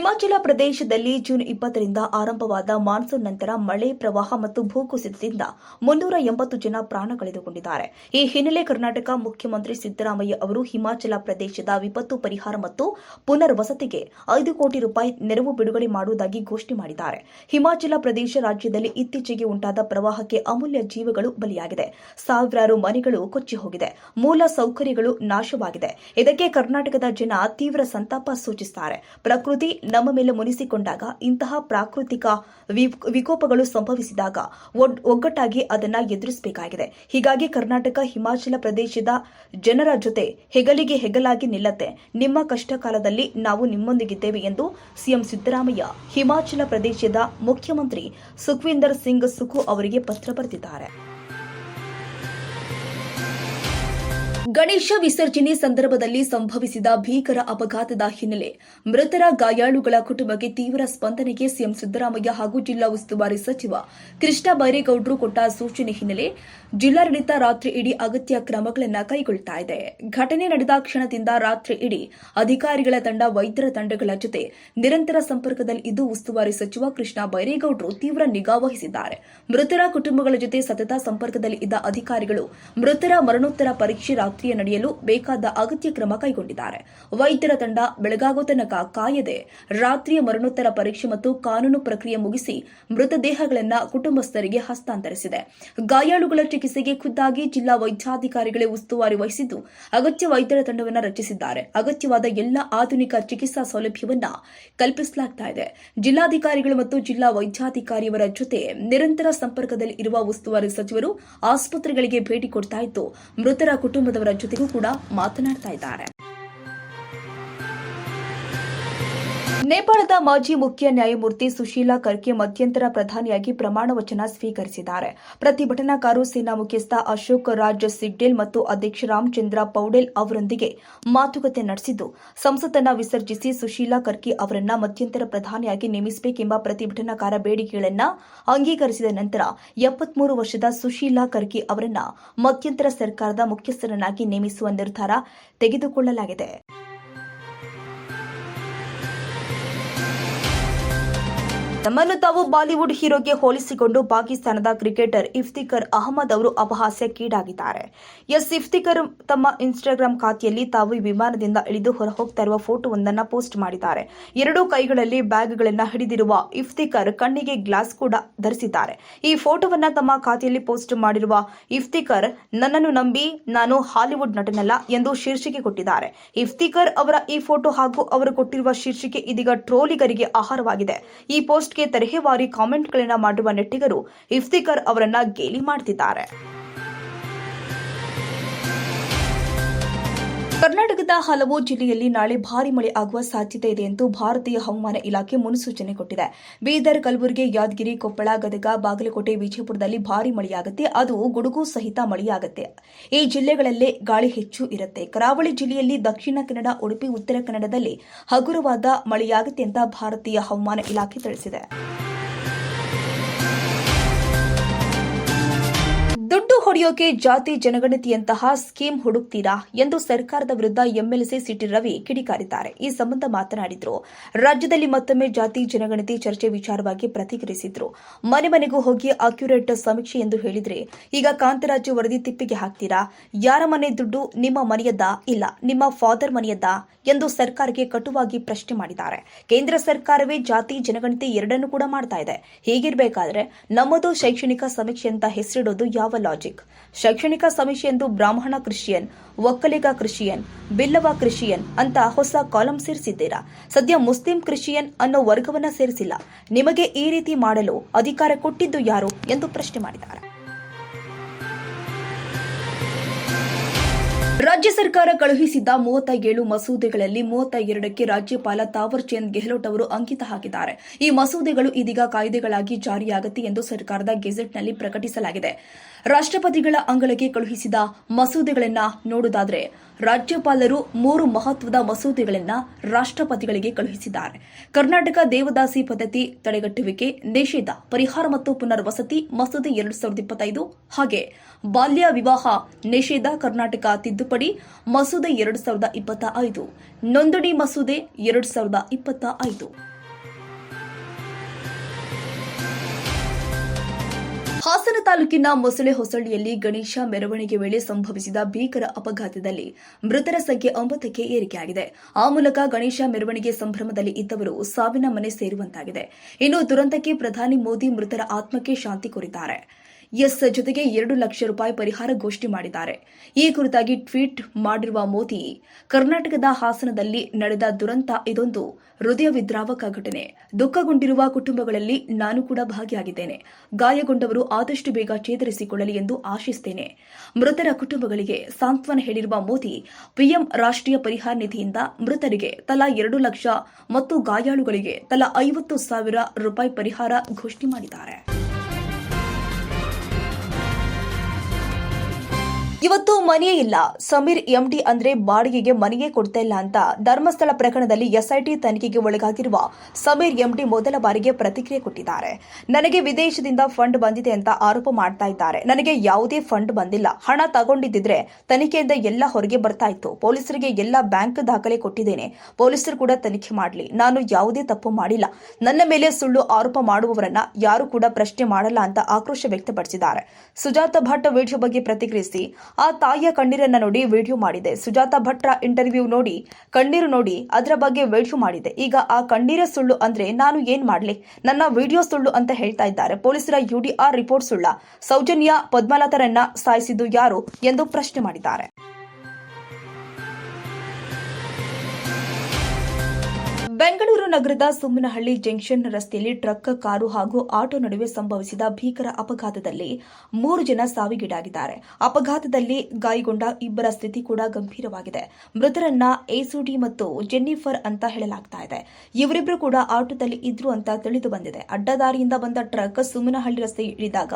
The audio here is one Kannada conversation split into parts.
ಹಿಮಾಚಲ ಪ್ರದೇಶದಲ್ಲಿ ಜೂನ್ ಇಪ್ಪತ್ತರಿಂದ ಆರಂಭವಾದ ಮಾನ್ಸೂನ್ ನಂತರ ಮಳೆ ಪ್ರವಾಹ ಮತ್ತು ಭೂಕುಸಿತದಿಂದ ಮುನ್ನೂರ ಎಂಬತ್ತು ಜನ ಪ್ರಾಣ ಕಳೆದುಕೊಂಡಿದ್ದಾರೆ. ಈ ಹಿನ್ನೆಲೆ ಕರ್ನಾಟಕ ಮುಖ್ಯಮಂತ್ರಿ ಸಿದ್ದರಾಮಯ್ಯ ಅವರು ಹಿಮಾಚಲ ಪ್ರದೇಶದ ವಿಪತ್ತು ಪರಿಹಾರ ಮತ್ತು ಪುನರ್ವಸತಿಗೆ ಐದು ಕೋಟಿ ರೂಪಾಯಿ ನೆರವು ಬಿಡುಗಡೆ ಮಾಡುವುದಾಗಿ ಘೋಷಣೆ ಮಾಡಿದ್ದಾರೆ. ಹಿಮಾಚಲ ಪ್ರದೇಶ ರಾಜ್ಯದಲ್ಲಿ ಇತ್ತೀಚೆಗೆ ಉಂಟಾದ ಪ್ರವಾಹಕ್ಕೆ ಅಮೂಲ್ಯ ಜೀವಗಳು ಬಲಿಯಾಗಿದೆ. ಸಾವಿರಾರು ಮನೆಗಳು ಕೊಚ್ಚಿ ಹೋಗಿದೆ. ಮೂಲ ಸೌಕರ್ಯಗಳು ನಾಶವಾಗಿದೆ. ಇದಕ್ಕೆ ಕರ್ನಾಟಕದ ಜನ ತೀವ್ರ ಸಂತಾಪ ಸೂಚಿಸುತ್ತಾರೆ. ಪ್ರಕೃತಿ ನಮ್ಮ ಮೇಲೆ ಮುನಿಸಿಕೊಂಡಾಗ ಇಂತಹ ಪ್ರಾಕೃತಿಕ ವಿಕೋಪಗಳು ಸಂಭವಿಸಿದಾಗ ಒಗ್ಗಟ್ಟಾಗಿ ಅದನ್ನ ಎದುರಿಸಬೇಕಾಗಿದೆ. ಹೀಗಾಗಿ ಕರ್ನಾಟಕ, ಹಿಮಾಚಲ ಪ್ರದೇಶದ ಜನರ ಜೊತೆ ಹೆಗಲಿಗೆ ಹೆಗಲಾಗಿ ನಿಲ್ಲತ್ತೆ. ನಿಮ್ಮ ಕಷ್ಟ ಕಾಲದಲ್ಲಿ ನಾವು ನಿಮ್ಮೊಂದಿಗಿದ್ದೇವೆ ಎಂದು ಸಿಎಂ ಸಿದ್ದರಾಮಯ್ಯ ಹಿಮಾಚಲ ಪ್ರದೇಶದ ಮುಖ್ಯಮಂತ್ರಿ ಸುಖ್ವಿಂದರ್ ಸಿಂಗ್ ಸುಖು ಅವರಿಗೆ ಪತ್ರ ಬರೆದಿದ್ದಾರೆ. ಗಣೇಶ ವಿಸರ್ಜನೆ ಸಂದರ್ಭದಲ್ಲಿ ಸಂಭವಿಸಿದ ಭೀಕರ ಅಪಘಾತದ ಹಿನ್ನೆಲೆ ಮೃತರ ಗಾಯಾಳುಗಳ ಕುಟುಂಬಕ್ಕೆ ತೀವ್ರ ಸ್ಪಂದನೆಗೆ ಸಿಎಂ ಸಿದ್ದರಾಮಯ್ಯ ಹಾಗೂ ಜಿಲ್ಲಾ ಉಸ್ತುವಾರಿ ಸಚಿವ ಕೃಷ್ಣ ಬೈರೇಗೌಡರು ಕೊಟ್ಟ ಸೂಚನೆ ಹಿನ್ನೆಲೆ ಜಿಲ್ಲಾಡಳಿತ ರಾತ್ರಿ ಇಡೀ ಅಗತ್ಯ ಕ್ರಮಗಳನ್ನು ಕೈಗೊಳ್ಳುತ್ತಾ ಇದೆ. ಘಟನೆ ನಡೆದ ಕ್ಷಣದಿಂದ ರಾತ್ರಿ ಇಡೀ ಅಧಿಕಾರಿಗಳ ತಂಡ, ವೈದ್ಯರ ತಂಡಗಳ ಜೊತೆ ನಿರಂತರ ಸಂಪರ್ಕದಲ್ಲಿ ಇದ್ದು ಉಸ್ತುವಾರಿ ಸಚಿವ ಕೃಷ್ಣ ಬೈರೇಗೌಡರು ತೀವ್ರ ನಿಗಾ ವಹಿಸಿದ್ದಾರೆ. ಮೃತರ ಕುಟುಂಬಗಳ ಜೊತೆ ಸತತ ಸಂಪರ್ಕದಲ್ಲಿ ಇದ್ದ ಅಧಿಕಾರಿಗಳು ಮೃತರ ಮರಣೋತ್ತರ ಪರೀಕ್ಷೆ ರಾತ್ರಿಯ ನಡೆಯಲು ಬೇಕಾದ ಅಗತ್ಯ ಕ್ರಮ ಕೈಗೊಂಡಿದ್ದಾರೆ. ವೈದ್ಯರ ತಂಡ ಬೆಳಗಾಗೋ ತನಕ ಕಾಯದೆ ರಾತ್ರಿಯ ಮರಣೋತ್ತರ ಪರೀಕ್ಷೆ ಮತ್ತು ಕಾನೂನು ಪ್ರಕ್ರಿಯೆ ಮುಗಿಸಿ ಮೃತದೇಹಗಳನ್ನು ಕುಟುಂಬಸ್ಥರಿಗೆ ಹಸ್ತಾಂತರಿಸಿದೆ. ಗಾಯಾಳುಗಳ ಚಿಕಿತ್ಸೆಗೆ ಖುದ್ದಾಗಿ ಜಿಲ್ಲಾ ವೈದ್ಯಾಧಿಕಾರಿಗಳೇ ಉಸ್ತುವಾರಿ ವಹಿಸಿದ್ದು ಅಗತ್ಯ ವೈದ್ಯರ ತಂಡವನ್ನು ರಚಿಸಿದ್ದಾರೆ. ಅಗತ್ಯವಾದ ಎಲ್ಲ ಆಧುನಿಕ ಚಿಕಿತ್ಸಾ ಸೌಲಭ್ಯವನ್ನ ಇದೆ. ಜಿಲ್ಲಾಧಿಕಾರಿಗಳು ಮತ್ತು ಜಿಲ್ಲಾ ವೈದ್ಯಾಧಿಕಾರಿಯವರ ಜೊತೆ ನಿರಂತರ ಸಂಪರ್ಕದಲ್ಲಿ ಇರುವ ಉಸ್ತುವಾರಿ ಸಚಿವರು ಆಸ್ಪತ್ರೆಗಳಿಗೆ ಭೇಟಿ ಕೊಡ್ತಾ ಇದ್ದು, ಮೃತರ ಕುಟುಂಬದವರ ಜೊತೆಗೂ ಕೂಡ ಮಾತನಾಡ್ತಾ ಇದ್ದಾರೆ. ನೇಪಾಳದ ಮಾಜಿ ಮುಖ್ಯ ನ್ಯಾಯಮೂರ್ತಿ ಸುಶೀಲಾ ಕರ್ಕೆ ಮಧ್ಯಂತರ ಪ್ರಧಾನಿಯಾಗಿ ಪ್ರಮಾಣ ವಚನ ಸ್ವೀಕರಿಸಿದ್ದಾರೆ. ಪ್ರತಿಭಟನಾಕಾರು ಸೇನಾ ಮುಖ್ಯಸ್ಥ ಅಶೋಕ್ ರಾಜ್ ಸಿಡ್ಡೇಲ್ ಮತ್ತು ಅಧ್ಯಕ್ಷ ರಾಮಚಂದ್ರ ಪೌಡೇಲ್ ಅವರೊಂದಿಗೆ ಮಾತುಕತೆ ನಡೆಸಿದ್ದು, ಸಂಸತ್ತನ್ನ ವಿಸರ್ಜಿಸಿ ಸುಶೀಲಾ ಕರ್ಕಿ ಅವರನ್ನ ಮಧ್ಯಂತರ ಪ್ರಧಾನಿಯಾಗಿ ನೇಮಿಸಬೇಕೆಂಬ ಪ್ರತಿಭಟನಾಕಾರ ಬೇಡಿಕೆಗಳನ್ನು ಅಂಗೀಕರಿಸಿದ ನಂತರ ಎಪ್ಪತ್ಮೂರು ವರ್ಷದ ಸುಶೀಲಾ ಕರ್ಕಿ ಅವರನ್ನ ಮಧ್ಯಂತರ ಸರ್ಕಾರದ ಮುಖ್ಯಸ್ಥರನ್ನಾಗಿ ನೇಮಿಸುವ ನಿರ್ಧಾರ ತೆಗೆದುಕೊಳ್ಳಲಾಗಿದೆ. ತಮ್ಮನ್ನು ತಾವು ಬಾಲಿವುಡ್ ಹೀರೋಗೆ ಹೋಲಿಸಿಕೊಂಡು ಪಾಕಿಸ್ತಾನದ ಕ್ರಿಕೆಟರ್ ಇಫ್ತಿಕರ್ ಅಹಮದ್ ಅವರು ಅಪಹಾಸ್ಯಕ್ಕೀಡಾಗಿದ್ದಾರೆ. ಎಸ್ ಇಫ್ತಿಕರ್ ತಮ್ಮ ಇನ್ಸ್ಟಾಗ್ರಾಂ ಖಾತೆಯಲ್ಲಿ ತಾವು ವಿಮಾನದಿಂದ ಇಳಿದು ಹೊರಹೋಗ್ತಾ ಇರುವ ಫೋಟೋವೊಂದನ್ನು ಪೋಸ್ಟ್ ಮಾಡಿದ್ದಾರೆ. ಎರಡೂ ಕೈಗಳಲ್ಲಿ ಬ್ಯಾಗ್ಗಳನ್ನು ಹಿಡಿದಿರುವ ಇಫ್ತಿಕರ್ ಕಣ್ಣಿಗೆ ಗ್ಲಾಸ್ ಕೂಡ ಧರಿಸಿದ್ದಾರೆ. ಈ ಫೋಟೋವನ್ನ ತಮ್ಮ ಖಾತೆಯಲ್ಲಿ ಪೋಸ್ಟ್ ಮಾಡಿರುವ ಇಫ್ತಿಕರ್ ನನ್ನನ್ನು ನಂಬಿ ನಾನು ಹಾಲಿವುಡ್ ನಟನಲ್ಲ ಎಂದು ಶೀರ್ಷಿಕೆ ಕೊಟ್ಟಿದ್ದಾರೆ. ಇಫ್ತಿಕರ್ ಅವರ ಈ ಫೋಟೋ ಹಾಗೂ ಅವರು ಕೊಟ್ಟಿರುವ ಶೀರ್ಷಿಕೆ ಇದೀಗ ಟ್ರೋಲಿಗರಿಗೆ ಆಹಾರವಾಗಿದೆ. ಈ ಪೋಸ್ಟ್ಗೆ ತರಹೇವಾರಿ ಕಾಮೆಂಟ್ಗಳನ್ನ ಮಾಡುವ ನೆಟ್ಟಿಗರು ಇಫ್ತಿಕರ್ ಅವರನ್ನ ಗೇಲಿ ಮಾಡ್ತಿದ್ದಾರೆ. ಕರ್ನಾಟಕದ ಹಲವು ಜಿಲ್ಲೆಯಲ್ಲಿ ನಾಳೆ ಭಾರಿ ಮಳೆ ಆಗುವ ಸಾಧ್ಯತೆ ಇದೆ ಎಂದು ಭಾರತೀಯ ಹವಾಮಾನ ಇಲಾಖೆ ಮುನ್ಸೂಚನೆ ಕೊಟ್ಟಿದೆ. ಬೀದರ್, ಕಲಬುರಗಿ, ಯಾದಗಿರಿ, ಕೊಪ್ಪಳ, ಗದಗ, ಬಾಗಲಕೋಟೆ, ವಿಜಯಪುರದಲ್ಲಿ ಭಾರಿ ಮಳೆಯಾಗುತ್ತೆ. ಅದು ಗುಡುಗು ಸಹಿತ ಮಳೆಯಾಗುತ್ತೆ. ಈ ಜಿಲ್ಲೆಗಳಲ್ಲೇ ಗಾಳಿ ಹೆಚ್ಚು ಇರುತ್ತೆ. ಕರಾವಳಿ ಜಿಲ್ಲೆಯಲ್ಲಿ ದಕ್ಷಿಣ ಕನ್ನಡ, ಉಡುಪಿ, ಉತ್ತರ ಕನ್ನಡದಲ್ಲಿ ಹಗುರವಾದ ಮಳೆಯಾಗುತ್ತೆ ಅಂತ ಭಾರತೀಯ ಹವಾಮಾನ ಇಲಾಖೆ ತಿಳಿಸಿದೆ. ಹೊಡೆಯೋಕೆ ಜಾತಿ ಜನಗಣತಿಯಂತಹ ಸ್ಕೀಮ್ ಹುಡುಕ್ತೀರಾ ಎಂದು ಸರ್ಕಾರದ ವಿರುದ್ಧ ಎಂಎಲ್ಸಿ ಸಿಟಿ ರವಿ ಕಿಡಿಕಾರಿದ್ದಾರೆ. ಈ ಸಂಬಂಧ ಮಾತನಾಡಿದ್ರು. ರಾಜ್ಯದಲ್ಲಿ ಮತ್ತೊಮ್ಮೆ ಜಾತಿ ಜನಗಣತಿ ಚರ್ಚೆ ವಿಚಾರವಾಗಿ ಪ್ರತಿಕ್ರಿಯಿಸಿದ್ರು. ಮನೆ ಮನೆಗೂ ಹೋಗಿ ಅಕ್ಯುರೇಟ್ ಸಮೀಕ್ಷೆ ಎಂದು ಹೇಳಿದ್ರೆ, ಈಗ ಕಾಂತರಾಜು ವರದಿ ತಿಪ್ಪಿಗೆ ಹಾಕ್ತೀರಾ? ಯಾರ ಮನೆ ದುಡ್ಡು ನಿಮ್ಮ ಮನೆಯದ್ದ? ಇಲ್ಲ, ನಿಮ್ಮ ಫಾದರ್ ಮನೆಯದ್ದ? ಎಂದು ಸರ್ಕಾರಕ್ಕೆ ಕಟುವಾಗಿ ಪ್ರಶ್ನೆ ಮಾಡಿದ್ದಾರೆ. ಕೇಂದ್ರ ಸರ್ಕಾರವೇ ಜಾತಿ ಜನಗಣತಿ ಎರಡನ್ನೂ ಕೂಡ ಮಾಡ್ತಾ ಇದೆ. ಹೀಗಿರಬೇಕಾದ್ರೆ ನಮ್ಮದು ಶೈಕ್ಷಣಿಕ ಸಮೀಕ್ಷೆ ಅಂತ ಹೆಸರಿಡೋದು ಯಾವ ಲಾಜಿಕ್ ಶೈಕ್ಷಣಿಕ ಸಮೀಕ್ಷೆ ಎಂದು Brahmana Christian Vokkaliga Christian, Billava Christian ಅಂತ ಹೊಸ ಕಾಲಂ ಸೇರಿಸಿದ್ದೀರಾ? ಸದ್ಯ ಮುಸ್ಲಿಂ ಕ್ರಿಶ್ಚಿಯನ್ ಅನ್ನೋ ವರ್ಗವನ್ನ ಸೇರಿಸಿಲ್ಲ. ನಿಮಗೆ ಈ ರೀತಿ ಮಾಡಲು ಅಧಿಕಾರ ಕೊಟ್ಟಿದ್ದು ಯಾರು ಎಂದು ಪ್ರಶ್ನೆ ಮಾಡಿದ್ದಾರೆ. ರಾಜ್ಯ ಸರ್ಕಾರ ಕಳುಹಿಸಿದ್ದ ಮೂವತ್ತ ಏಳು ಮಸೂದೆಗಳಲ್ಲಿ ಮೂವತ್ತ ಎರಡಕ್ಕೆ ರಾಜ್ಯಪಾಲ ತಾವರ್ ಚಂದ್ ಗೆಹ್ಲೋಟ್ ಅವರು ಅಂಕಿತ ಹಾಕಿದ್ದಾರೆ. ಈ ಮಸೂದೆಗಳು ಇದೀಗ ಕಾಯ್ದೆಗಳಾಗಿ ಜಾರಿಯಾಗುತ್ತೆ ಎಂದು ಸರ್ಕಾರದ ಗೆಜೆಟ್ನಲ್ಲಿ ಪ್ರಕಟಿಸಲಾಗಿದೆ. ರಾಷ್ಟ್ರಪತಿಗಳ ಅಂಗಳಕ್ಕೆ ಕಳುಹಿಸಿದ ಮಸೂದೆಗಳನ್ನ ನೋಡುವುದಾದರೆ, ರಾಜ್ಯಪಾಲರು ಮೂರು ಮಹತ್ವದ ಮಸೂದೆಗಳನ್ನು ರಾಷ್ಟ್ರಪತಿಗಳಿಗೆ ಕಳುಹಿಸಿದ್ದಾರೆ. ಕರ್ನಾಟಕ ದೇವದಾಸಿ ಪದ್ಧತಿ ತಡೆಗಟ್ಟುವಿಕೆ, ನಿಷೇಧ, ಪರಿಹಾರ ಮತ್ತು ಪುನರ್ವಸತಿ ಮಸೂದೆ ಎರಡು ಸಾವಿರದ ಇಪ್ಪತ್ತೈದು ಹಾಗೆ ಬಾಲ್ಯ ವಿವಾಹ ನಿಷೇಧ ಕರ್ನಾಟಕ ತಿದ್ದುಪಡಿ ತಿದ್ದುಪಡಿ ಮಸೂದೆ ಎರಡು ಸಾವಿರದ ಇಪ್ಪತ್ತ ಐದು. ನೋಂದಣಿ ಮಸೂದೆ ಎರಡು ಸಾವಿರದ ಇಪ್ಪತ್ತ ಐದು. ಹಾಸನ ತಾಲೂಕಿನ ಮೊಸಳೆ ಹೊಸಳ್ಳಿಯಲ್ಲಿ ಗಣೇಶ ಮೆರವಣಿಗೆ ವೇಳೆ ಸಂಭವಿಸಿದ ಭೀಕರ ಅಪಘಾತದಲ್ಲಿ ಮೃತರ ಸಂಖ್ಯೆ ಒಂಬತ್ತಕ್ಕೆ ಏರಿಕೆಯಾಗಿದೆ. ಆ ಮೂಲಕ ಗಣೇಶ ಮೆರವಣಿಗೆ ಸಂಭ್ರಮದಲ್ಲಿ ಇದ್ದವರು ಸಾವಿನ ಮನೆ ಸೇರುವಂತಾಗಿದೆ. ಇನ್ನು ದುರಂತಕ್ಕೆ ಪ್ರಧಾನಿ ಮೋದಿ ಮೃತರ ಆತ್ಮಕ್ಕೆ ಶಾಂತಿ ಕೋರಿದ್ದಾರೆ. ಎಸ್ ಜೊತೆಗೆ ಎರಡು ಲಕ್ಷ ರೂಪಾಯಿ ಪರಿಹಾರ ಘೋಷಣೆ ಮಾಡಿದ್ದಾರೆ. ಈ ಕುರಿತಾಗಿ ಟ್ವೀಟ್ ಮಾಡಿರುವ ಮೋದಿ, ಕರ್ನಾಟಕದ ಹಾಸನದಲ್ಲಿ ನಡೆದ ದುರಂತ ಇದೊಂದು ಹೃದಯ ವಿದ್ರಾವಕ ಘಟನೆ. ದುಃಖಗೊಂಡಿರುವ ಕುಟುಂಬಗಳಲ್ಲಿ ನಾನು ಕೂಡ ಭಾಗಿಯಾಗಿದ್ದೇನೆ. ಗಾಯಗೊಂಡವರು ಆದಷ್ಟು ಬೇಗ ಚೇತರಿಸಿಕೊಳ್ಳಲಿ ಎಂದು ಆಶಿಸುತ್ತೇನೆ. ಮೃತರ ಕುಟುಂಬಗಳಿಗೆ ಸಾಂತ್ವನ ಹೇಳಿರುವ ಮೋದಿ, ಪಿಎಂ ರಾಷ್ಟ್ರೀಯ ಪರಿಹಾರ ನಿಧಿಯಿಂದ ಮೃತರಿಗೆ ತಲಾ ಎರಡು ಲಕ್ಷ ಮತ್ತು ಗಾಯಾಳುಗಳಿಗೆ ತಲಾ ಐವತ್ತು ಸಾವಿರ ರೂಪಾಯಿ ಪರಿಹಾರ ಘೋಷಣೆ ಮಾಡಿದ್ದಾರೆ. ಇವತ್ತು ಮನೆಯೇ ಇಲ್ಲ. ಸಮೀರ್ ಎಂಡಿ ಅಂದ್ರೆ ಬಾಡಿಗೆಗೆ ಮನೆಯೇ ಕೊಡ್ತಾ ಇಲ್ಲ ಅಂತ ಧರ್ಮಸ್ಥಳ ಪ್ರಕರಣದಲ್ಲಿ ಎಸ್ಐಟಿ ತನಿಖೆಗೆ ಒಳಗಾಗಿರುವ ಸಮೀರ್ ಎಂಡಿ ಮೊದಲ ಬಾರಿಗೆ ಪ್ರತಿಕ್ರಿಯೆ ಕೊಟ್ಟಿದ್ದಾರೆ. ನನಗೆ ವಿದೇಶದಿಂದ ಫಂಡ್ ಬಂದಿದೆ ಅಂತ ಆರೋಪ ಮಾಡ್ತಾ ಇದ್ದಾರೆ. ನನಗೆ ಯಾವುದೇ ಫಂಡ್ ಬಂದಿಲ್ಲ. ಹಣ ತಗೊಂಡಿದ್ದಿದ್ರೆ ತನಿಖೆಯಿಂದ ಎಲ್ಲ ಹೊರಗೆ ಬರ್ತಾ ಇತ್ತು. ಪೊಲೀಸರಿಗೆ ಎಲ್ಲ ಬ್ಯಾಂಕ್ ದಾಖಲೆ ಕೊಟ್ಟಿದ್ದೇನೆ. ಪೊಲೀಸರು ಕೂಡ ತನಿಖೆ ಮಾಡಲಿ. ನಾನು ಯಾವುದೇ ತಪ್ಪು ಮಾಡಿಲ್ಲ. ನನ್ನ ಮೇಲೆ ಸುಳ್ಳು ಆರೋಪ ಮಾಡುವವರನ್ನ ಯಾರು ಕೂಡ ಪ್ರಶ್ನೆ ಮಾಡಲ್ಲ ಅಂತ ಆಕ್ರೋಶ ವ್ಯಕ್ತಪಡಿಸಿದ್ದಾರೆ. ಸುಜಾತ ಭಟ್ ವಿಡಿಯೋ ಬಗ್ಗೆ ಪ್ರತಿಕ್ರಿಯಿಸಿ ಆ ತಾಯಿಯ ಕಣ್ಣೀರನ್ನ ನೋಡಿ ವಿಡಿಯೋ ಮಾಡಿದೆ. ಸುಜಾತ ಭಟ್ರ ಇಂಟರ್ವ್ಯೂ ನೋಡಿ, ಕಣ್ಣೀರು ನೋಡಿ ಅದರ ಬಗ್ಗೆ ವಿಡಿಯೋ ಮಾಡಿದೆ. ಈಗ ಆ ಕಣ್ಣೀರ ಸುಳ್ಳು ಅಂದ್ರೆ ನಾನು ಏನ್ ಮಾಡ್ಲಿ? ನನ್ನ ವಿಡಿಯೋ ಸುಳ್ಳು ಅಂತ ಹೇಳ್ತಾ ಇದ್ದಾರೆ. ಪೊಲೀಸರ ಯುಡಿಆರ್ ರಿಪೋರ್ಟ್ ಸುಳ್ಳ. ಸೌಜನ್ಯ ಪದ್ಮಲತರನ್ನ ಸಾಯಿಸಿದ್ದು ಯಾರು ಎಂದು ಪ್ರಶ್ನೆ ಮಾಡಿದ್ದಾರೆ. ನಗರದ ಸುಮ್ಮನಹಳ್ಳಿ ಜಂಕ್ಷನ್ ರಸ್ತೆಯಲ್ಲಿ ಟ್ರಕ್, ಕಾರು ಹಾಗೂ ಆಟೋ ನಡುವೆ ಸಂಭವಿಸಿದ ಭೀಕರ ಅಪಘಾತದಲ್ಲಿ ಮೂರು ಜನ ಸಾವಿಗೀಡಾಗಿದ್ದಾರೆ. ಅಪಘಾತದಲ್ಲಿ ಗಾಯಗೊಂಡ ಇಬ್ಬರ ಸ್ಥಿತಿ ಕೂಡ ಗಂಭೀರವಾಗಿದೆ. ಮೃತರನ್ನ ಎಸುಡಿ ಮತ್ತು ಜೆನ್ನಿಫರ್ ಅಂತ ಹೇಳಲಾಗ್ತಾ ಇದೆ. ಇವರಿಬ್ಬರು ಕೂಡ ಆಟೋದಲ್ಲಿ ಇದ್ರು ಅಂತ ತಿಳಿದು ಬಂದಿದೆ. ಅಡ್ಡದಾರಿಯಿಂದ ಬಂದ ಟ್ರಕ್ ಸುಮ್ಮನಹಳ್ಳಿ ರಸ್ತೆ ಇಳಿದಾಗ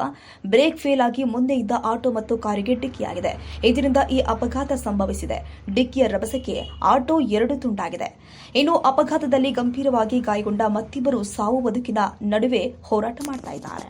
ಬ್ರೇಕ್ ಫೇಲ್ ಆಗಿ ಮುಂದೆ ಇದ್ದ ಆಟೋ ಮತ್ತು ಕಾರಿಗೆ ಡಿಕ್ಕಿಯಾಗಿದೆ. ಇದರಿಂದ ಈ ಅಪಘಾತ ಸಂಭವಿಸಿದೆ. ಡಿಕ್ಕಿಯ ರಭಸಕ್ಕೆ ಆಟೋ ಎರಡು ತುಂಡಾಗಿದೆ. ಇನ್ನು ಅಪಘಾತದಲ್ಲಿ ಗಂಭೀರವಾಗಿ ಗಾಯಗೊಂಡ ಮತ್ತಿಬ್ಬರು ಸಾವು ಬದುಕಿನ ನಡುವೆ ಹೋರಾಟ ಮಾಡ್ತಾ ಇದ್ದಾರೆ.